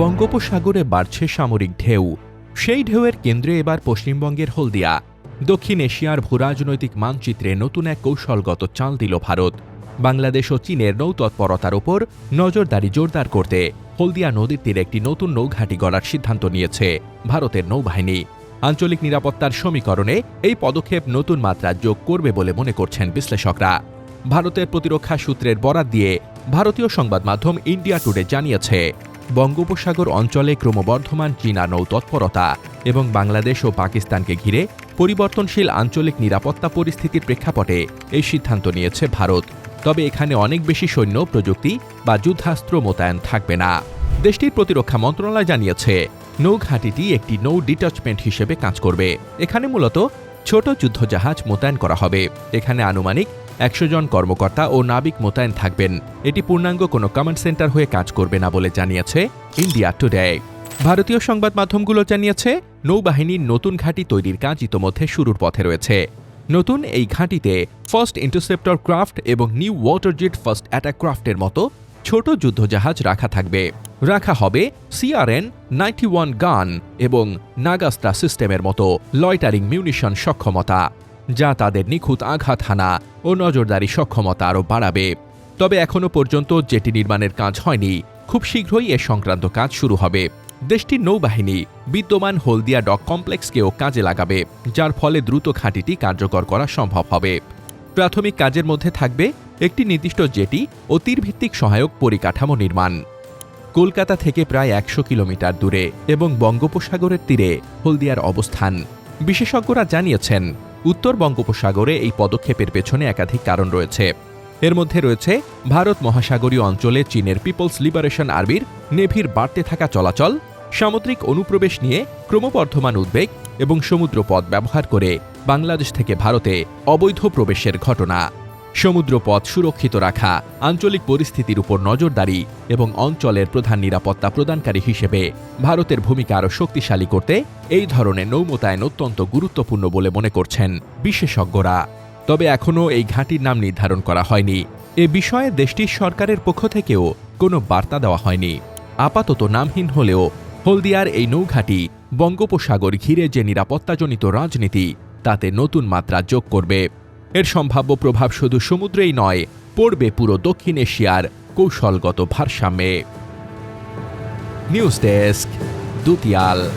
বঙ্গোপসাগরে বাড়ছে সামরিক ঢেউ। সেই ঢেউয়ের কেন্দ্রে এবার পশ্চিমবঙ্গের হলদিয়া। দক্ষিণ এশিয়ার ভূরাজনৈতিক মানচিত্রে নতুন এক কৌশলগত চাল দিল ভারত। বাংলাদেশ ও চীনের নৌতৎপরতার ওপর নজরদারি জোরদার করতে হলদিয়া নদীর তীরে একটি নতুন নৌঘাঁটি গড়ার সিদ্ধান্ত নিয়েছে ভারতের নৌবাহিনী। আঞ্চলিক নিরাপত্তার সমীকরণে এই পদক্ষেপ নতুন মাত্রা যোগ করবে বলে মনে করছেন বিশ্লেষকরা। ভারতের প্রতিরক্ষা সূত্রের বরাত দিয়ে ভারতীয় সংবাদ মাধ্যম ইন্ডিয়া টুডে জানিয়েছে বঙ্গোপসাগর অঞ্চলে ক্রমবর্ধমান চীনা নৌ তৎপরতা এবং বাংলাদেশ ও পাকিস্তানকে ঘিরে পরিবর্তনশীল আঞ্চলিক নিরাপত্তা পরিস্থিতির প্রেক্ষাপটে এই সিদ্ধান্ত নিয়েছে ভারত। তবে এখানে অনেক বেশি সৈন্য, প্রযুক্তি বা যুদ্ধাস্ত্র মোতায়েন থাকবে না। দেশটির প্রতিরক্ষা মন্ত্রণালয় জানিয়েছে, নৌঘাঁটিটি একটি নৌ ডিটাচমেন্ট হিসেবে কাজ করবে। এখানে মূলত ছোট যুদ্ধজাহাজ মোতায়েন করা হবে। এখানে আনুমানিক একশো জন কর্মকর্তা ও নাবিক মোতায়েন থাকবেন। এটি পূর্ণাঙ্গ কোনো কমান্ড সেন্টার হয়ে কাজ করবে না বলে জানিয়েছে ইন্ডিয়া টুডে ভারতীয় সংবাদ মাধ্যমগুলো জানিয়েছে, নৌবাহিনীর নতুন ঘাঁটি তৈরির কাজ ইতোমধ্যে শুরুর পথে রয়েছে। নতুন এই ঘাঁটিতে ফার্স্ট ইন্টারসেপ্টর ক্রাফট এবং নিউ ওয়াটারজেট ফার্স্ট অ্যাটাক ক্রাফটের মতো ছোট যুদ্ধজাহাজ রাখা থাকবে। রাখা হবে সিআরএন নাইনটি গান এবং নাগাস্তা সিস্টেমের মতো লয়টারিং মিউনিশন সক্ষমতা। যা তাদের নিখুঁত আঘাত হানা ও নজরদারি সক্ষমতা আরও বাড়াবে। তবে এখনও পর্যন্ত যেটি নির্মাণের কাজ হয়নি, খুব শীঘ্রই এ সংক্রান্ত কাজ শুরু হবে। দেশটির নৌবাহিনী বিদ্যমান হলদিয়া ডক কমপ্লেক্সকেও কাজে লাগাবে, যার ফলে দ্রুত ঘাঁটিটি কার্যকর করা সম্ভব হবে। প্রাথমিক কাজের মধ্যে থাকবে একটি নির্দিষ্ট জেটি ও তীরভিত্তিক সহায়ক পরিকাঠামো নির্মাণ। কলকাতা থেকে প্রায় একশো কিলোমিটার দূরে এবং বঙ্গোপসাগরের তীরে হলদিয়ার অবস্থান। বিশেষজ্ঞরা জানিয়েছেন উত্তর বঙ্গোপসাগরে এই পদক্ষেপের পেছনে একাধিক কারণ রয়েছে। এর মধ্যে রয়েছে, ভারত মহাসাগরীয় অঞ্চলে চীনের পিপলস লিবারেশন আর্মির নেভির বাড়তে থাকা চলাচল, সামুদ্রিক অনুপ্রবেশ নিয়ে ক্রমবর্ধমান উদ্বেগ এবং সমুদ্রপথ ব্যবহার করে বাংলাদেশ থেকে ভারতে অবৈধ প্রবেশের ঘটনা। সমুদ্রপথ সুরক্ষিত রাখা, আঞ্চলিক পরিস্থিতির উপর নজরদারি এবং অঞ্চলের প্রধান নিরাপত্তা প্রদানকারী হিসেবে ভারতের ভূমিকা আরও শক্তিশালী করতে এই ধরনের নৌ মোতায়েন অত্যন্ত গুরুত্বপূর্ণ বলে মনে করছেন বিশেষজ্ঞরা। তবে এখনও এই ঘাঁটির নাম নির্ধারণ করা হয়নি। এ বিষয়ে দেশটির সরকারের পক্ষ থেকেও কোনো বার্তা দেওয়া হয়নি। আপাতত নামহীন হলেও হলদিয়ার এই নৌঘাঁটি বঙ্গোপসাগর ঘিরে যে নিরাপত্তাজনিত রাজনীতি, তাতে নতুন মাত্রা যোগ করবে। এর সম্ভাব্য প্রভাব শুধু সমুদ্রেই নয়, পড়বে পুরো দক্ষিণ এশিয়ার কৌশলগত ভারসাম্যে। News desk, দুতিয়াল।